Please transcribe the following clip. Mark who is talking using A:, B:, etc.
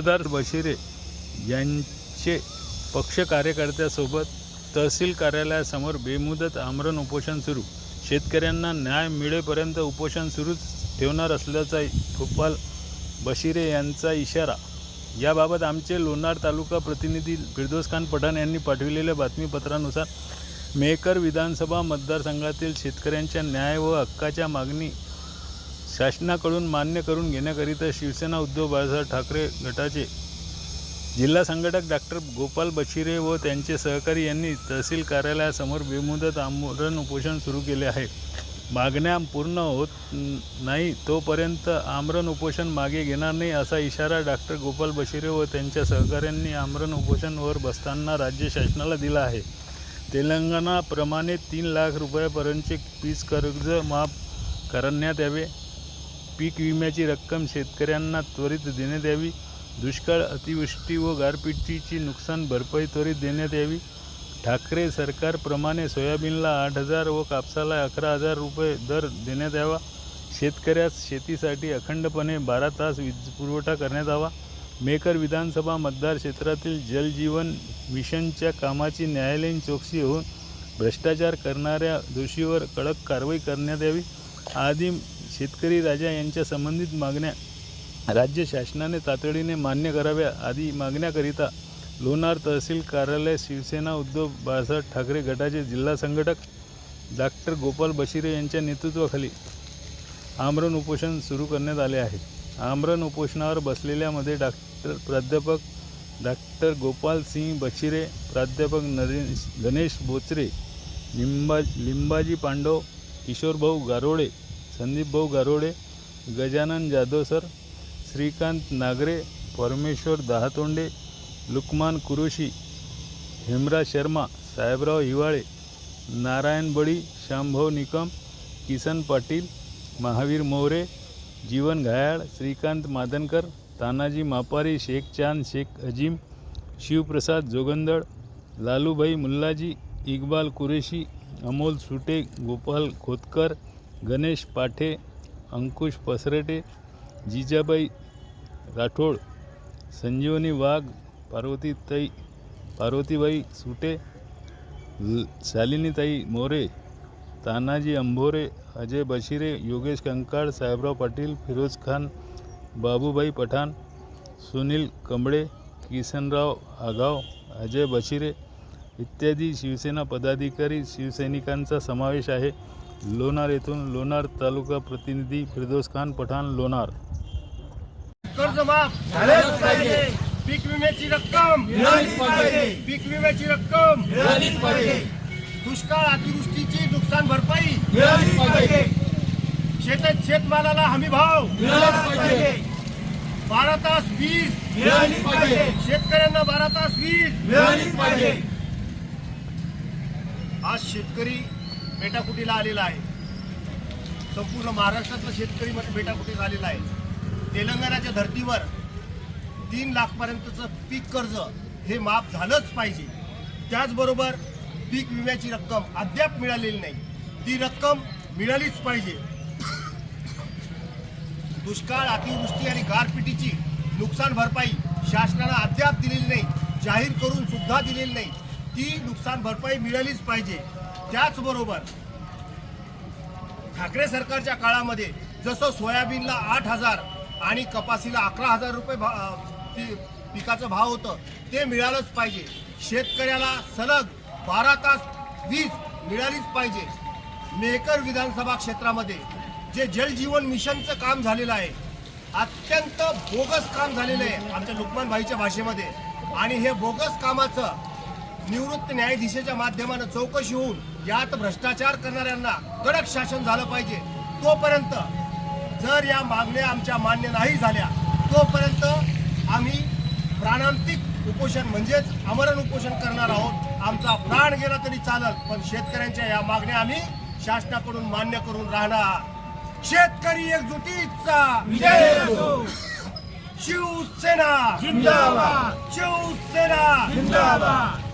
A: मतदार बशिरे यांचे पक्ष कार्यकर्त्यासोबत तहसील कार्यालयासमोर बेमुदत आमरण उपोषण सुरू. शेतकऱ्यांना न्याय मिळेपर्यंत उपोषण सुरूच ठेवणार असल्याचा भोपाल बशिरे यांचा इशारा. याबाबत आमचे लोणार तालुका प्रतिनिधी फिरदोस खान पठाण यांनी पाठविलेल्या बातमीपत्रानुसार मेहकर विधानसभा मतदारसंघातील शेतकऱ्यांच्या न्याय व हक्काच्या मागणी शासनाकडून मान्य करून घेण्याकरिता शिवसेना उद्धव बाळासाहेब ठाकरे गटाचे जिल्हा संघटक डॉक्टर गोपाल बशिरे व त्यांचे सहकारी यांनी तहसील कार्यालयासमोर बेमुदत आमरण उपोषण सुरू केले आहे. मागण्या पूर्ण होत नाही तोपर्यंत आमरण उपोषण मागे घेणार नाही असा इशारा डॉक्टर गोपाल बशिरे व त्यांच्या सहकाऱ्यांनी आमरण उपोषणवर बसताना राज्य शासनाला दिला आहे. तेलंगणाप्रमाणे तीन लाख रुपयापर्यंतचे पीस कर्ज माफ करण्यात यावे. पीक विम्याची रक्कम शेतकऱ्यांना त्वरित देण्यात यावी. दुष्काळ अतिवृष्टी व गारपिटीची नुकसान भरपाई त्वरित देण्यात यावी. ठाकरे सरकारप्रमाणे सोयाबीनला आठ हजार व कापसाला अकरा हजार रुपये दर देण्यात यावा. शेतकऱ्यास शेतीसाठी अखंडपणे बारा तास वीज पुरवठा करण्यात यावा. मेकर विधानसभा मतदार क्षेत्रातील जलजीवन मिशनच्या कामाची न्यायालयीन चौकशी होऊन भ्रष्टाचार करणाऱ्या दोषीवर कडक कारवाई करण्यात यावी. आदी शेतकरी राजा यांच्या संबंधित मागण्या राज्य शासनाने तातडीने मान्य कराव्या आदी मागण्याकरिता लोणार तहसील कार्यालय शिवसेना उद्धव बाळासाहेब ठाकरे गटाचे जिल्हा संघटक डॉक्टर गोपाल बशिरे यांच्या नेतृत्वाखाली आमरण उपोषण सुरू करण्यात आले आहे. आमरण उपोषणावर बसलेल्यामध्ये डॉक्टर प्राध्यापक डॉक्टर गोपाल सिंग बशिरे प्राध्यापक नरेश गणेश बोचरे लिंबा लिंबाजी पांडव किशोरभाऊ गारोळे संदीपभाऊ गारोडे गजानन जाधव सर श्रीकांत नागरे परमेश्वर दहातोंडे लुकमान कुरुशी हेमराज शर्मा साहेबराव हिवाळे नारायण बळी श्यामभाऊ निकम किसन पाटील महावीर मोरे जीवन घायाळ श्रीकांत मादनकर तानाजी मापारी शेख चांद शेख अजीम शिवप्रसाद जोगंदळ लालूभाई मुल्लाजी इकबाल कुरेशी अमोल सुटे गोपाल खोतकर गणेश पाठे अंकुश पसरटे जिजाबाई राठोड संजीवनी वाघ पार्वतीताई पार्वतीबाई सुटे ल- शालिनीताई मोरे तानाजी अंभोरे अजय बशिरे योगेश कंकाळ साहेबराव पाटील फिरोज खान बाबूबाई पठाण सुनील कंबळे किसनराव आगाव अजय बशिरे इत्यादी शिवसेना पदाधिकारी शिवसैनिकांचा समावेश आहे. लोणार येथून लोणार तालुका प्रतिनिधी फिरदोस खान पठाण लोणार.
B: कर्ज माफ झालेच पाहिजे. पीक विम्याची रक्कम
C: मिळालीच पाहिजे.
B: पीक विम्याची रक्कम
C: मिळालीच पाहिजे.
B: दुष्काळ अतिवृष्टीची नुकसान भरपाई
C: मिळालीच पाहिजे.
B: शेतात शेतमालाला हमी भाव
C: मिळालीच पाहिजे.
B: बारा तास वीज
C: मिळालीच पाहिजे.
B: शेतकऱ्यांना बारा तास वीज
C: मिळालीच पाहिजे.
B: आज शेतकरी बेटाकुटीला आलेला आहे. संपूर्ण महाराष्ट्रातला शेतकरी म्हणजे बेटाकुटीला आलेला आहे. तेलंगणाच्या धर्तीवर तीन लाखपर्यंतचं पीक कर्ज हे माफ झालंच पाहिजे. त्याचबरोबर पीक विम्याची रक्कम अद्याप मिळालेली नाही. ती रक्कम मिळालीच पाहिजे. दुष्काळ अतिवृष्टी आणि गारपिटीची नुकसान भरपाई शासनानं अद्याप दिलेली नाही. जाहीर करून सुद्धा दिलेली नाही. ती नुकसान भरपाई मिळालीच पाहिजे. त्याचबरोबर ठाकरे सरकारच्या काळामध्ये जसं सोयाबीनला आठ हजार आणि कपासीला अकरा हजार रुपये भा ती भाव होतं ते मिळालंच पाहिजे. शेतकऱ्याला सलग बारा तास वीज मिळालीच पाहिजे. मेहकर विधानसभा क्षेत्रामध्ये जे जलजीवन मिशनचं काम झालेलं आहे अत्यंत बोगस काम झालेलं आहे आमच्या लुकमान भाईच्या भाषेमध्ये. आणि हे बोगस कामाचं निवृत्त न्यायाधीशाच्या माध्यमानं चौकशी होऊन यात भ्रष्टाचार करणाऱ्यांना कडक शासन झालं पाहिजे. तोपर्यंत जर या मागण्या आमच्या मान्य नाही झाल्या तोपर्यंत आम्ही प्राणांतिक उपोषण म्हणजेच आमरण उपोषण करणार आहोत. आमचा प्राण गेला तरी चालत पण शेतकऱ्यांच्या या मागण्या आम्ही शासनाकडून मान्य करून राहणार. शेतकरी एकजुटीचा. शिवसेना. शिवसेना.
C: जिंदाबाद.